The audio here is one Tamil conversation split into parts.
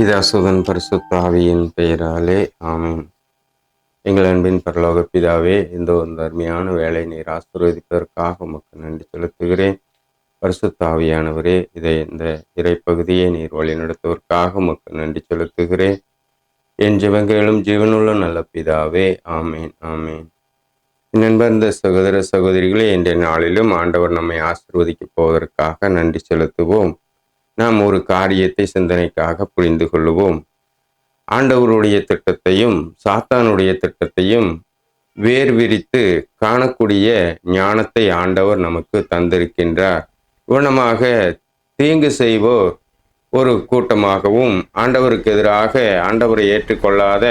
பிதாசுதன் பரிசுத்தாவியின் பெயராலே ஆமீன். எங்கள் அன்பின் பரலோக பிதாவே இந்த ஒரு அருமையான வேலை நீர் ஆசீர்வதிப்பதற்காக உமக்கு நன்றி செலுத்துகிறேன். பரிசுத்தாவியானவரே இதை இந்த இறைப்பகுதியை நீர் வழிநடத்துவதற்காக உமக்கு நன்றி செலுத்துகிறேன். என் ஜெபங்களும் ஜீவனுள்ள நல்ல பிதாவே ஆமேன் ஆமேன். நண்பர்ந்த சகோதர சகோதரிகளே இன்றைய நாளிலும் ஆண்டவர் நம்மை ஆசீர்வதிக்கப் போவதற்காக நன்றி செலுத்துவோம். நாம் ஒரு காரியத்தை சிந்தனைக்காக புரிந்து கொள்ளுவோம். ஆண்டவருடைய திட்டத்தையும் சாத்தானுடைய திட்டத்தையும் வேர் விரித்து காணக்கூடிய ஞானத்தை ஆண்டவர் நமக்கு தந்திருக்கின்றார். உணமாக தீங்கு செய்வோர் ஒரு கூட்டமாகவும் ஆண்டவருக்கு எதிராக ஆண்டவரை ஏற்றுக்கொள்ளாத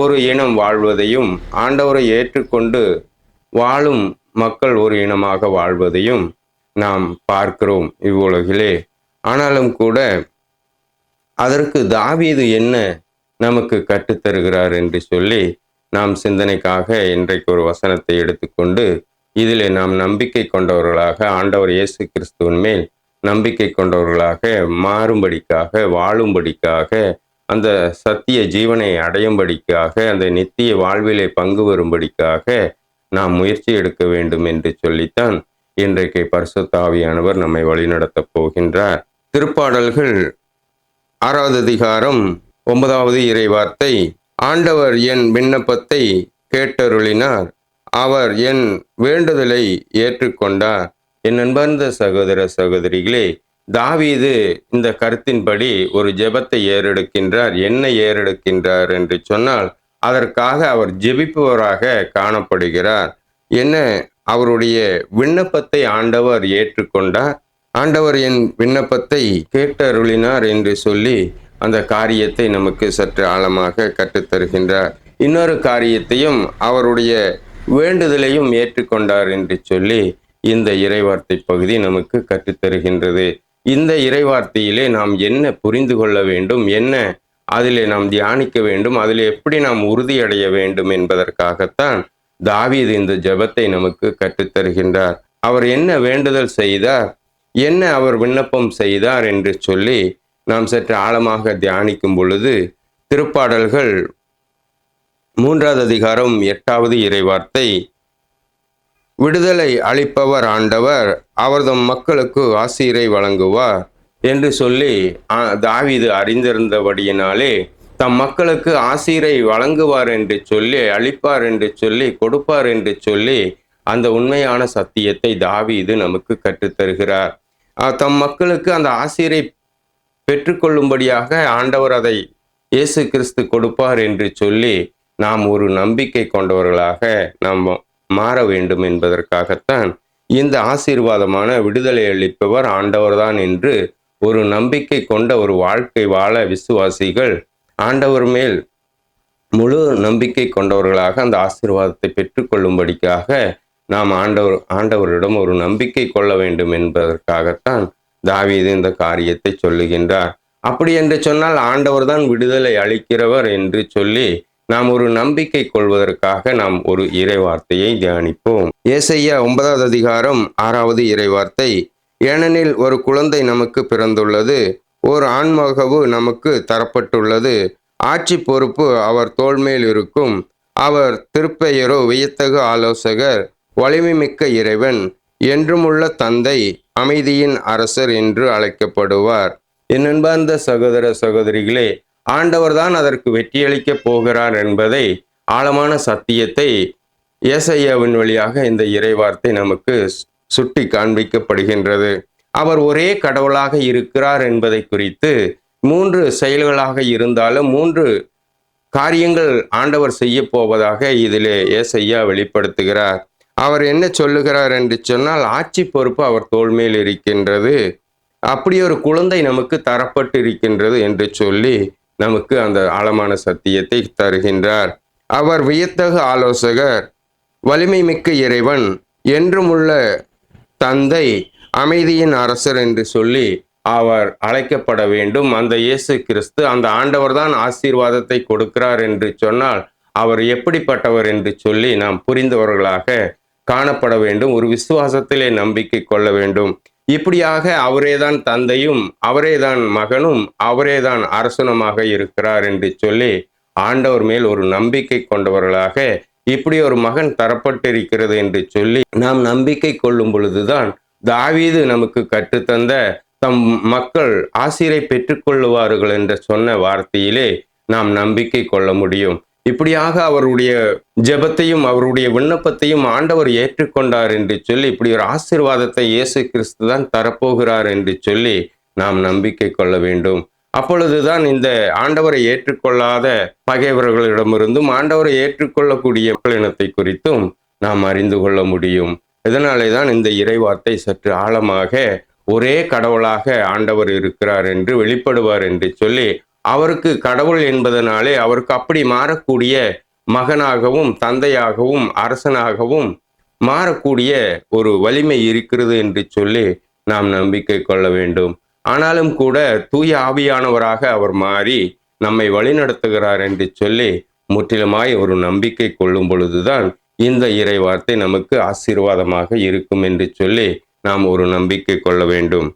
ஒரு இனம் வாழ்வதையும் ஆண்டவரை ஏற்றுக்கொண்டு வாழும் மக்கள் ஒரு இனமாக வாழ்வதையும் நாம் பார்க்கிறோம் இவ்வுலகிலே. ஆனாலும் கூட அதற்கு தாவீது என்ன நமக்கு கற்றுத்தருகிறார் என்று சொல்லி நாம் சிந்தனைக்காக இன்றைக்கு ஒரு வசனத்தை எடுத்துக்கொண்டு இதில் நாம் நம்பிக்கை கொண்டவர்களாக ஆண்டவர் இயேசு கிறிஸ்துவின் மேல் நம்பிக்கை கொண்டவர்களாக மாறும்படிக்காக வாழும்படிக்காக அந்த சத்திய ஜீவனை அடையும்படிக்காக அந்த நித்திய வாழ்விலே பங்கு வரும்படிக்காக நாம் முயற்சி எடுக்க வேண்டும் என்று சொல்லித்தான் இன்றைக்கு பரிசுத்தாவியானவர் நம்மை வழிநடத்தப் போகின்றார். திருப்பாடல்கள் ஆறாவது அதிகாரம் ஒன்பதாவது இறைவார்த்தை. ஆண்டவர் என் விண்ணப்பத்தை கேட்டருளினார். அவர் என் வேண்டுதலை ஏற்றுக்கொண்டார். என் அன்பார்ந்த சகோதர சகோதரிகளே தாவீது இந்த கருத்தின்படி ஒரு ஜெபத்தை ஏறெடுக்கின்றார். என்ன ஏறெடுக்கின்றார் என்று சொன்னால் அதற்காக அவர் ஜெபிப்பவராக காணப்படுகிறார். என்ன அவருடைய விண்ணப்பத்தை ஆண்டவர் ஏற்றுக்கொண்டார்? ஆண்டவர் என் விண்ணப்பத்தை கேட்டருளினார் என்று சொல்லி அந்த காரியத்தை நமக்கு சற்று ஆழமாக கற்றுத்தருகின்றார். இன்னொரு காரியத்தையும் அவருடைய வேண்டுதலையும் ஏற்றுக்கொண்டார் என்று சொல்லி இந்த இறைவார்த்தை பகுதி நமக்கு கற்றுத்தருகின்றது. இந்த இறைவார்த்தையிலே நாம் என்ன புரிந்து கொள்ள வேண்டும் என்ன அதிலே நாம் தியானிக்க வேண்டும் அதில் எப்படி நாம் உறுதியடைய வேண்டும் என்பதற்காகத்தான் தாவீது இந்த ஜெபத்தை நமக்கு கற்றுத்தருகின்றார். அவர் என்ன வேண்டுதல் செய்தார்? என்ன அவர் விண்ணப்பம் செய்தார் என்று சொல்லி நாம் சற்று ஆழமாக தியானிக்கும் பொழுது திருப்பாடல்கள் மூன்றாவது அதிகாரம் எட்டாவது இறைவார்த்தை. விடுதலை அளிப்பவர் ஆண்டவர் அவர்தம் மக்களுக்கு ஆசிரை வழங்குவார் என்று சொல்லி தாவிது அறிந்திருந்தபடியினாலே தம் மக்களுக்கு ஆசிரை வழங்குவார் என்று சொல்லி அளிப்பார் என்று சொல்லி கொடுப்பார் என்று சொல்லி அந்த உண்மையான சத்தியத்தை தாவீது நமக்கு கற்றுத்தருகிறார். தம் மக்களுக்கு அந்த ஆசிரியரை பெற்றுக்கொள்ளும்படியாக ஆண்டவர் அதை இயேசு கிறிஸ்து கொடுப்பார் என்று சொல்லி நாம் ஒரு நம்பிக்கை கொண்டவர்களாக நாம் மாற வேண்டும் என்பதற்காகத்தான் இந்த ஆசீர்வாதமான விடுதலை அளிப்பவர் ஆண்டவர்தான் என்று ஒரு நம்பிக்கை கொண்ட ஒரு வாழ்க்கை வாழ விசுவாசிகள் ஆண்டவர் மேல் முழு நம்பிக்கை கொண்டவர்களாக அந்த ஆசீர்வாதத்தை பெற்றுக்கொள்ளும்படிக்காக நாம் ஆண்டவர் ஆண்டவரிடம் ஒரு நம்பிக்கை கொள்ள வேண்டும் என்பதற்காகத்தான் தாவீது இந்த காரியத்தை சொல்லுகின்றார். அப்படி என்று சொன்னால் ஆண்டவர் தான் விடுதலை அளிக்கிறவர் என்று சொல்லி நாம் ஒரு நம்பிக்கை கொள்வதற்காக நாம் ஒரு இறைவார்த்தையை தியானிப்போம். ஏசையா ஒன்பதாவது அதிகாரம் ஆறாவது இறைவார்த்தை ஏனெனில் ஒரு குழந்தை நமக்கு பிறந்துள்ளது ஓர் ஆண்மகவு நமக்கு தரப்பட்டுள்ளது ஆட்சி பொறுப்பு அவர் தோல்மேல் இருக்கும் அவர் திருப்பெயரோ வியத்தகு ஆலோசகர் வலிமைமிக்க இறைவன் என்றுமுள்ள தந்தை அமைதியின் அரசர் என்று அழைக்கப்படுவார். என் அன்பார்ந்த சகோதர சகோதரிகளே ஆண்டவர்தான் அதற்கு வெற்றியளிக்கப் போகிறார் என்பதை ஆழமான சத்தியத்தை ஏசையாவின் வழியாக இந்த இறைவார்த்தை நமக்கு சுட்டி காண்பிக்கப்படுகின்றது. அவர் ஒரே கடவுளாக இருக்கிறார் என்பதை குறித்து மூன்று செயல்களாக இருந்தாலும் மூன்று காரியங்கள் ஆண்டவர் செய்ய போவதாக இதிலே ஏசையா வெளிப்படுத்துகிறார். அவர் என்ன சொல்லுகிறார் என்று சொன்னால் ஆட்சி பொறுப்பு அவர் தோல்மையில் இருக்கின்றது. அப்படி ஒரு குழந்தை நமக்கு தரப்பட்டு இருக்கின்றது என்று சொல்லி நமக்கு அந்த ஆழமான சத்தியத்தை தருகின்றார். அவர் வியத்தகு ஆலோசகர் வலிமை மிக்க இறைவன் என்றும் உள்ள தந்தை அமைதியின் அரசர் என்று சொல்லி அவர் அழைக்கப்பட வேண்டும். அந்த இயேசு கிறிஸ்து அந்த ஆண்டவர் தான் ஆசீர்வாதத்தை கொடுக்கிறார் என்று சொன்னால் அவர் எப்படிப்பட்டவர் என்று சொல்லி நாம் புரிந்தவர்களாக காணப்பட வேண்டும் ஒரு விசுவாசத்திலே நம்பிக்கை கொள்ள வேண்டும். இப்படியாக அவரேதான் தந்தையும் அவரேதான் மகனும் அவரேதான் அரசனுமாக இருக்கிறார் என்று சொல்லி ஆண்டவர் மேல் ஒரு நம்பிக்கை கொண்டவர்களாக இப்படி ஒரு மகன் தரப்பட்டிருக்கிறது என்று சொல்லி நாம் நம்பிக்கை கொள்ளும் பொழுதுதான் தாவீது நமக்கு கற்றுத்தந்த தம் மக்கள் ஆசிரை பெற்றுக்கொள்ளுவார்கள் என்று சொன்ன வார்த்தையிலே நாம் நம்பிக்கை கொள்ள முடியும். இப்படியாக அவருடைய ஜெபத்தையும் அவருடைய விண்ணப்பத்தையும் ஆண்டவர் ஏற்றுக்கொண்டார் என்று சொல்லி இப்படி ஒரு ஆசீர்வாதத்தை இயேசு கிறிஸ்து தான் தரப்போகிறார் என்று சொல்லி நாம் நம்பிக்கை கொள்ள வேண்டும். அப்பொழுதுதான் இந்த ஆண்டவரை ஏற்றுக்கொள்ளாத பகைவர்களிடமிருந்தும் ஆண்டவரை ஏற்றுக்கொள்ளக்கூடிய மக்களினத்தை குறித்தும் நாம் அறிந்து கொள்ள முடியும். இதனாலே தான் இந்த இறைவார்த்தை சற்று ஆழமாக ஒரே கடவுளாக ஆண்டவர் இருக்கிறார் என்று வெளிப்படுவார் என்று சொல்லி அவருக்கு கடவுள் என்பதனாலே அவருக்கு அப்படி மாறக்கூடிய மகனாகவும் தந்தையாகவும் அரசனாகவும் மாறக்கூடிய ஒரு வலிமை இருக்கிறது என்று சொல்லி நாம் நம்பிக்கை கொள்ள வேண்டும். ஆனாலும் கூட தூய ஆவியானவராக அவர் மாறி நம்மை வழிநடத்துகிறார் என்று சொல்லி முற்றிலுமாய் ஒரு நம்பிக்கை கொள்ளும் பொழுதுதான் இந்த இறை வார்த்தை நமக்கு ஆசீர்வாதமாக இருக்கும் என்று சொல்லி நாம் ஒரு நம்பிக்கை கொள்ள வேண்டும்.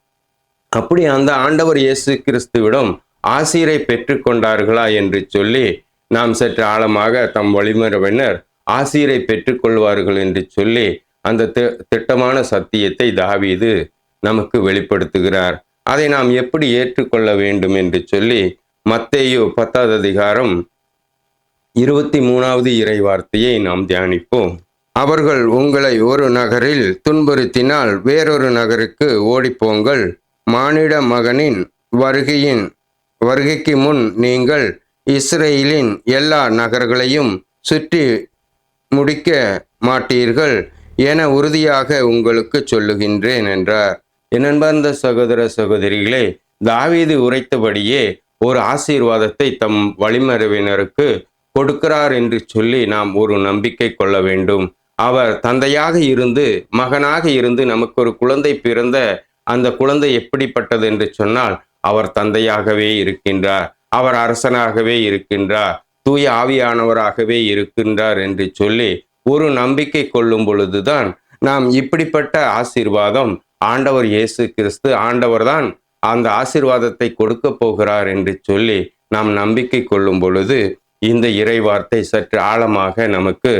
அப்படி அந்த ஆண்டவர் இயேசு கிறிஸ்துவிடம் ஆசிரை பெற்றுக்கொண்டார்களா என்று சொல்லி நாம் சற்று ஆழமாக தம் வழிமுறைவினர் ஆசிரை பெற்றுக்கொள்வார்கள் என்று சொல்லி அந்த திட்டமான சத்தியத்தை தாவீது நமக்கு வெளிப்படுத்துகிறார். அதை நாம் எப்படி ஏற்றுக்கொள்ள வேண்டும் என்று சொல்லி மத்தேயு பத்தாவது அதிகாரம் இருபத்தி மூணாவது இறை வார்த்தையை நாம் தியானிப்போம். அவர்கள் உங்களை ஒரு நகரில் துன்புறுத்தினால் வேறொரு நகருக்கு ஓடிப்போங்கள். மானிட மகனின் வருகையின் வருகைக்கு முன் நீங்கள் இஸ்ரேலின் எல்லா நகர்களையும் சுற்றி முடிக்க மாட்டீர்கள் என உறுதியாக உங்களுக்கு சொல்லுகின்றேன் என்றார். என்னன்பர்ந்த சகோதர சகோதரிகளே தாவீது உரைத்தபடியே ஒரு ஆசீர்வாதத்தை தம் வழிமரவினருக்கு கொடுக்கிறார் என்று சொல்லி நாம் ஒரு நம்பிக்கை கொள்ள வேண்டும். அவர் தந்தையாக இருந்து மகனாக இருந்து நமக்கு ஒரு குழந்தை பிறந்த அந்த குழந்தை எப்படிப்பட்டது என்று சொன்னால் அவர் தந்தையாகவே இருக்கின்றார். அவர் அரசனாகவே இருக்கின்றார். தூய ஆவியானவராகவே இருக்கின்றார் என்று சொல்லி ஒரு நம்பிக்கை கொள்ளும் பொழுதுதான் நாம் இப்படிப்பட்ட ஆசீர்வாதம் ஆண்டவர் இயேசு கிறிஸ்து ஆண்டவர்தான் அந்த ஆசீர்வாதத்தை கொடுக்க போகிறார் என்று சொல்லி நாம் நம்பிக்கை கொள்ளும் பொழுது இந்த இறை வார்த்தை சற்று ஆழமாக நமக்கு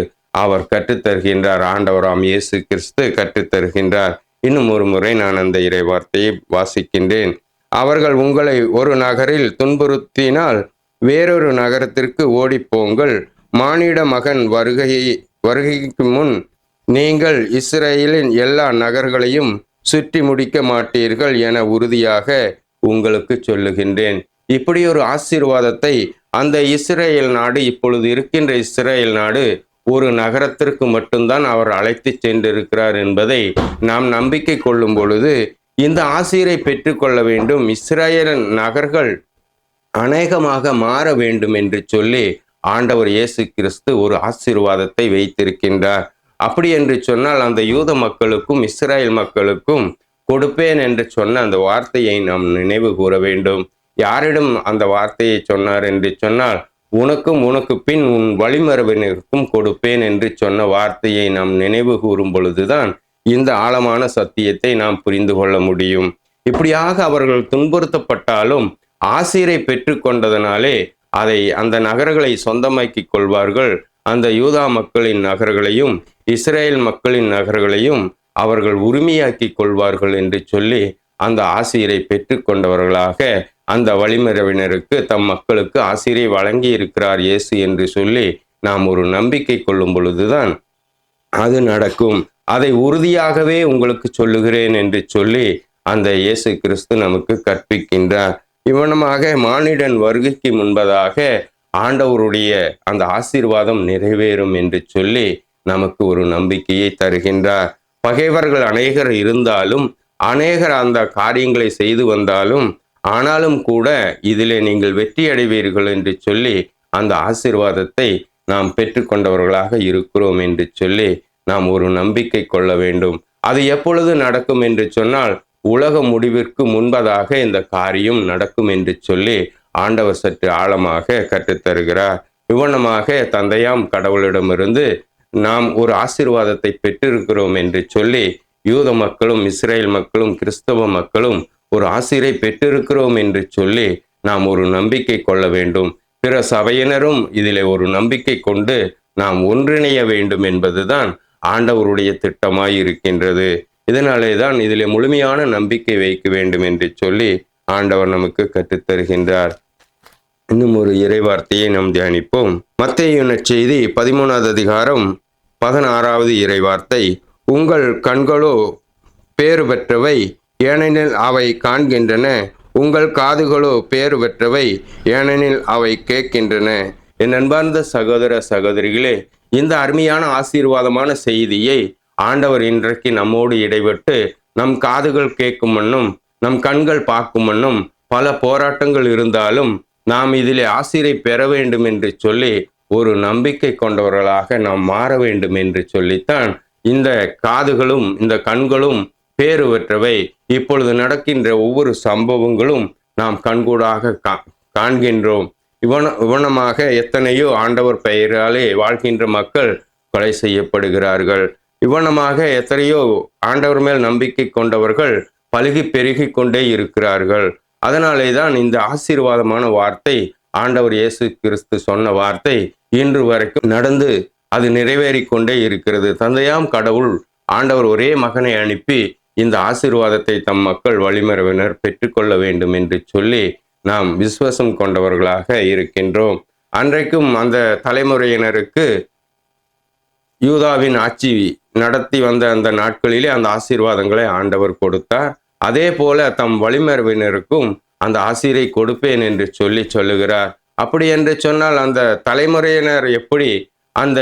அவர் கற்றுத்தருகின்றார். ஆண்டவராம் இயேசு கிறிஸ்து கற்றுத்தருகின்றார். இன்னும் ஒரு முறை நான் அந்த இறை வார்த்தையை வாசிக்கின்றேன். அவர்கள் உங்களை ஒரு நகரில் துன்புறுத்தினால் வேறொரு நகரத்திற்கு ஓடிப்போங்கள். மானிட மகன் வருகையை வருகைக்கு முன் நீங்கள் இஸ்ரேலின் எல்லா நகர்களையும் சுற்றி முடிக்க மாட்டீர்கள் என உறுதியாக உங்களுக்கு சொல்லுகின்றேன். இப்படி ஒரு ஆசீர்வாதத்தை அந்த இஸ்ரேல் நாடு இப்பொழுது இருக்கின்ற இஸ்ரேல் நாடு ஒரு நகரத்திற்கு மட்டும்தான் அவர் அழைத்து சென்றிருக்கிறார் என்பதை நாம் நம்பிக்கை கொள்ளும் பொழுது இந்த ஆசிரியரை பெற்றுக்கொள்ள வேண்டும். இஸ்ரேல் நகர்கள் அநேகமாக மாற வேண்டும் என்று சொல்லி ஆண்டவர் இயேசு கிறிஸ்து ஒரு ஆசீர்வாதத்தை வைத்திருக்கின்றார். அப்படி என்று சொன்னால் அந்த யூத மக்களுக்கும் இஸ்ரேல் மக்களுக்கும் கொடுப்பேன் என்று சொன்ன அந்த வார்த்தையை நாம் நினைவு கூற வேண்டும். யாரிடம் அந்த வார்த்தையை சொன்னார் என்று சொன்னால் உனக்கும் உனக்கு பின் உன் வழிமரபினருக்கும் கொடுப்பேன் என்று சொன்ன வார்த்தையை நாம் நினைவு கூறும் பொழுதுதான் இந்த ஆழமான சத்தியத்தை நாம் புரிந்து கொள்ள முடியும். இப்படியாக அவர்கள் துன்புறுத்தப்பட்டாலும் ஆசீரை பெற்றுக்கொண்டதனாலே அதை அந்த நகர்களை சொந்தமாக்கிக் கொள்வார்கள். அந்த யூதா மக்களின் நகர்களையும் இஸ்ரேல் மக்களின் நகர்களையும் அவர்கள் உரிமையாக்கிக் கொள்வார்கள் என்று சொல்லி அந்த ஆசீரை பெற்றுக்கொண்டவர்களாக அந்த வழிமரவினருக்கு தம் மக்களுக்கு ஆசிரியை வழங்கி இருக்கிறார் இயேசு என்று சொல்லி நாம் ஒரு நம்பிக்கை கொள்ளும் பொழுதுதான் அது நடக்கும். அதை உறுதியாகவே உங்களுக்கு சொல்லுகிறேன் என்று சொல்லி அந்த இயேசு கிறிஸ்து நமக்கு கற்பிக்கின்றார். இவனமாக மானிடன் வருகைக்கு முன்பதாக ஆண்டவருடைய அந்த ஆசீர்வாதம் நிறைவேறும் என்று சொல்லி நமக்கு ஒரு நம்பிக்கையை தருகின்றார். பகைவர்கள் அநேகர் இருந்தாலும் அநேகர் அந்த காரியங்களை செய்து வந்தாலும் ஆனாலும் கூட இதிலே நீங்கள் வெற்றி அடைவீர்கள் என்று சொல்லி அந்த ஆசீர்வாதத்தை நாம் பெற்றுக்கொண்டவர்களாக இருக்கிறோம் என்று சொல்லி நாம் ஒரு நம்பிக்கை கொள்ள வேண்டும். அது எப்பொழுது நடக்கும் என்று சொன்னால் உலக முடிவிற்கு முன்பதாக இந்த காரியம் நடக்கும் என்று சொல்லி ஆண்டவர் சற்று ஆழமாக கற்றுத்தருகிறார் இவ்வனமாக தந்தையாம் கடவுளிடமிருந்து நாம் ஒரு ஆசீர்வாதத்தை பெற்றிருக்கிறோம் என்று சொல்லி யூத மக்களும் இஸ்ரேல் மக்களும் கிறிஸ்தவ மக்களும் ஒரு ஆசிரை பெற்றிருக்கிறோம் என்று சொல்லி நாம் ஒரு நம்பிக்கை கொள்ள வேண்டும். பிற சபையினரும் இதிலே ஒரு நம்பிக்கை கொண்டு நாம் ஒன்றிணைய வேண்டும் என்பதுதான் ஆண்டவருடைய திட்டமாய் இருக்கின்றது இதனாலே தான் இதிலே முழுமையான நம்பிக்கை வைக்க வேண்டும் என்று சொல்லி ஆண்டவர் நமக்கு கற்றுத்தருகின்றார். இன்னும் ஒரு இறைவார்த்தையை நாம் தியானிப்போம். மத்திய செய்தி பதிமூணாவது அதிகாரம் பதினாறாவது இறைவார்த்தை. உங்கள் கண்களோ பேறு பெற்றவை ஏனெனில் அவை காண்கின்றன. உங்கள் காதுகளோ பேறு பெற்றவை ஏனெனில் அவை கேட்கின்றன. என் அன்பார்ந்த சகோதர சகோதரிகளே இந்த அருமையான ஆசீர்வாதமான செய்தியை ஆண்டவர் இன்றைக்கு நம்மோடு இடைபெட்டு நம் காதுகள் கேட்கும் மண்ணும் நம் கண்கள் பார்க்கும் மண்ணும் பல போராட்டங்கள் இருந்தாலும் நாம் இதிலே ஆசிரை பெற வேண்டும் என்று சொல்லி ஒரு நம்பிக்கை கொண்டவர்களாக நாம் மாற வேண்டும் என்று சொல்லித்தான் இந்த காதுகளும் இந்த கண்களும் பேறு பெற்றவை இப்பொழுது நடக்கின்ற ஒவ்வொரு சம்பவங்களும் நாம் கண்கூடாக கா- காண்கின்றோம். இவன இவனமாக எத்தனையோ ஆண்டவர் பெயராலே வாழ்கின்ற மக்கள் கொலை செய்யப்படுகிறார்கள். இவனமாக எத்தனையோ ஆண்டவர் மேல் நம்பிக்கை கொண்டவர்கள் பழுகி பெருகி கொண்டே இருக்கிறார்கள். அதனாலே தான் இந்த ஆசீர்வாதமான வார்த்தை ஆண்டவர் இயேசு கிறிஸ்து சொன்ன வார்த்தை இன்று வரைக்கும் நடந்து அது நிறைவேறி கொண்டே இருக்கிறது. தந்தையாம் கடவுள் ஆண்டவர் ஒரே மகனை அனுப்பி இந்த ஆசிர்வாதத்தை தம் மக்கள் வழிமரவினர் பெற்றுக்கொள்ள வேண்டும் என்று சொல்லி நாம் விசுவாசம் கொண்டவர்களாக இருக்கின்றோம். அன்றைக்கும் அந்த தலைமுறையினருக்கு யூதாவின் ஆட்சி நடத்தி வந்த அந்த நாட்களிலே அந்த ஆசீர்வாதங்களை ஆண்டவர் கொடுத்தார். அதே போல தம் வழிமரபினருக்கும் அந்த ஆசிரியை கொடுப்பேன் என்று சொல்லி சொல்லுகிறார். அப்படி என்று சொன்னால் அந்த தலைமுறையினர் எப்படி அந்த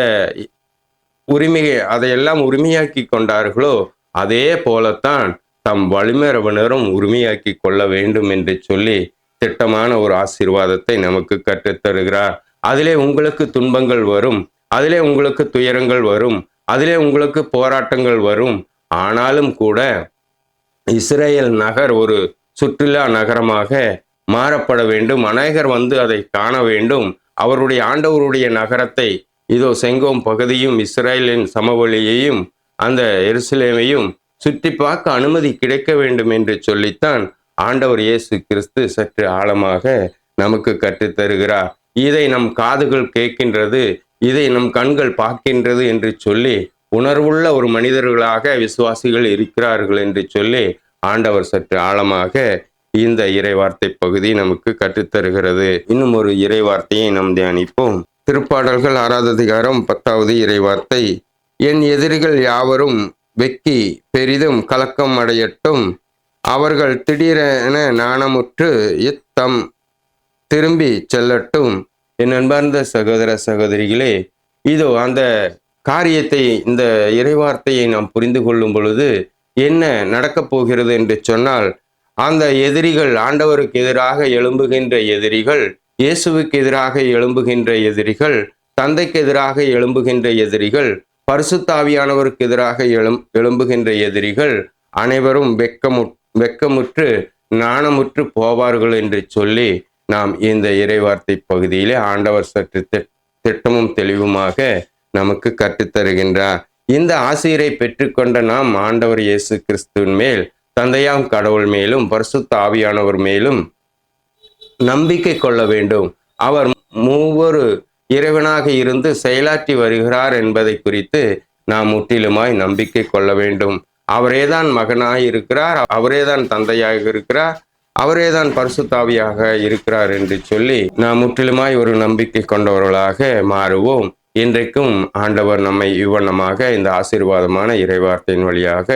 உரிமையை அதையெல்லாம் உரிமையாக்கி கொண்டார்களோ அதே போலத்தான் தம் வழிமரபினரும் உரிமையாக்கி கொள்ள வேண்டும் என்று சொல்லி திட்டமான ஒரு ஆசீர்வாதத்தை நமக்கு கற்றுத்தருகிறார் அதிலே உங்களுக்கு துன்பங்கள் வரும் அதிலே உங்களுக்கு துயரங்கள் வரும் அதிலே உங்களுக்கு போராட்டங்கள் வரும். ஆனாலும் கூட இஸ்ரேல் நகர் ஒரு சுற்றுலா நகரமாக மாறப்பட வேண்டும். அநேகர் வந்து அதை காண வேண்டும். அவருடைய ஆண்டவருடைய நகரத்தை இதோ செங்கோம் பகுதியும் இஸ்ரேலின் சமவெளியையும் அந்த எருசலேமையும் சுற்றி பார்க்க அனுமதி கிடைக்க வேண்டும் என்று சொல்லித்தான் ஆண்டவர் இயேசு கிறிஸ்து சற்று ஆழமாக நமக்கு கற்றுத்தருகிறார். இதை நம் காதுகள் கேட்கின்றது இதை நம் கண்கள் பார்க்கின்றது என்று சொல்லி உணர்வுள்ள ஒரு மனிதர்களாக விசுவாசிகள் இருக்கிறார்கள் என்று சொல்லி ஆண்டவர் சற்று ஆழமாக இந்த இறைவார்த்தை பகுதி நமக்கு கற்றுத்தருகிறது. இன்னும் ஒரு இறைவார்த்தையை நாம் தியானிப்போம். திருப்பாடல்கள் ஆறாவது அதிகாரம் பத்தாவது இறைவார்த்தை. என் எதிரிகள் யாவரும் வெக்கி பெரிதும் கலக்கம் அடையட்டும். அவர்கள் திடீரென நாணமுற்று இத்தம் திரும்பி செல்லட்டும். என் அன்பார்ந்த சகோதர சகோதரிகளே இதோ அந்த காரியத்தை இந்த இறைவார்த்தையை நாம் புரிந்து கொள்ளும் பொழுது என்ன நடக்கப் போகிறது என்று சொன்னால் அந்த எதிரிகள் ஆண்டவருக்கு எதிராக எழும்புகின்ற எதிரிகள் இயேசுவுக்கு எதிராக எழும்புகின்ற எதிரிகள் தந்தைக்கு எதிராக எழும்புகின்ற எதிரிகள் பரிசுத்தாவியானவருக்கு எதிராக எழும் எழும்புகின்ற எதிரிகள் அனைவரும் வெக்கமு வெக்கமுற்று நாணமுற்று போவார்கள் என்று சொல்லி நாம் இந்த இறைவார்த்தை பகுதியிலே ஆண்டவர் சற்று திட்டமும் தெளிவுமாக நமக்கு கற்றுத்தருகின்றார். இந்த ஆசிரியரை பெற்றுக்கொண்ட நாம் ஆண்டவர் இயேசு கிறிஸ்துவின் மேல் தந்தையாம் கடவுள் மேலும் பரிசுத்த ஆவியானவர் மேலும் நம்பிக்கை கொள்ள வேண்டும். அவர் மூவொரு இறைவனாக இருந்து செயலாற்றி வருகிறார் என்பதை குறித்து நாம் முற்றிலுமாய் நம்பிக்கை கொள்ள வேண்டும். அவரேதான் மகனாக இருக்கிறார் அவரேதான் தந்தையாக இருக்கிறார் அவரேதான் பரிசுத்தாவியாக இருக்கிறார் என்று சொல்லி நாம் முற்றிலுமாய் ஒரு நம்பிக்கை கொண்டவர்களாக மாறுவோம். இன்றைக்கும் ஆண்டவர் நம்மை இவ்வண்ணமாக இந்த ஆசீர்வாதமான இறைவார்த்தையின் வழியாக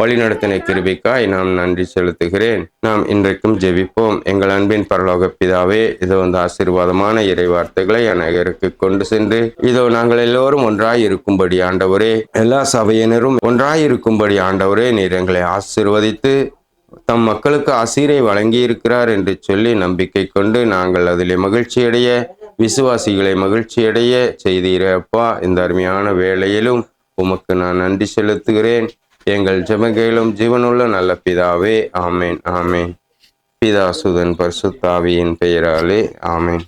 வழிநடத்தின கிருபிக்காய் நாம் நன்றி செலுத்துகிறேன். நாம் இன்றைக்கும் ஜெபிப்போம். எங்கள் அன்பின் பரலோக பிதாவே இதோ இந்த ஆசீர்வாதமான இறைவார்த்தைகளை அநேகருக்கு கொண்டு சென்று இதோ நாங்கள் எல்லோரும் ஒன்றாய் இருக்கும்படி ஆண்டவரே எல்லா சபையினரும் ஒன்றாய் இருக்கும்படி ஆண்டவரே நீர் எங்களை ஆசீர்வதித்து தம் மக்களுக்கு ஆசீரை வழங்கி இருக்கிறார் என்று சொல்லி நம்பிக்கை கொண்டு நாங்கள் அதிலே மகிழ்ச்சியடைய விசுவாசிகளை மகிழ்ச்சியடைய செய்தீரப்பா இந்த அருமையான வேளையிலும் உமக்கு நான் நன்றி செலுத்துகிறேன். எங்கள் ஜெபகையிலும் ஜீவனுள்ள நல்ல பிதாவே ஆமேன் ஆமேன். பிதாசுதன் பரிசுத்தாவியின் பெயராலே ஆமேன்.